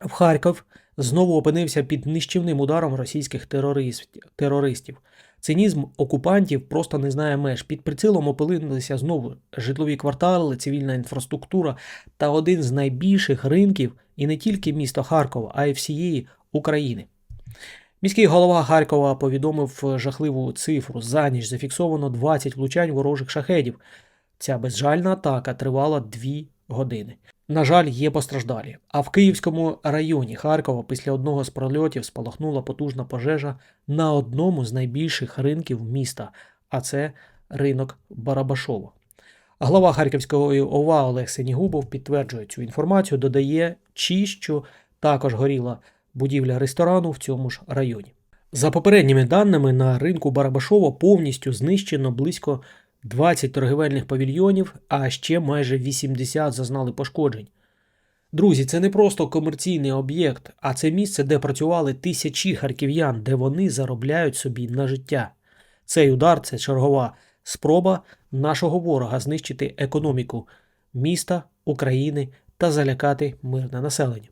в Харків знову опинився під нищівним ударом російських терористів. Цинізм окупантів просто не знає меж. Під прицілом опинилися знову житлові квартали, цивільна інфраструктура та один з найбільших ринків і не тільки міста Харкова, а й всієї України. Міський голова Харкова повідомив жахливу цифру. За ніч зафіксовано 20 влучань ворожих шахедів. Ця безжальна атака тривала 2 години. На жаль, є постраждалі. А в Київському районі Харкова після одного з прольотів спалахнула потужна пожежа на одному з найбільших ринків міста, а це ринок Барабашово. Глава Харківської ОВА Олег Сенігубов підтверджує цю інформацію, додає, чи що також горіла будівля ресторану в цьому ж районі. За попередніми даними, на ринку Барабашово повністю знищено близько 20 торгівельних павільйонів, а ще майже 80 зазнали пошкоджень. Друзі, це не просто комерційний об'єкт, а це місце, де працювали тисячі харків'ян, де вони заробляють собі на життя. Цей удар це чергова спроба нашого ворога знищити економіку міста, України та залякати мирне населення.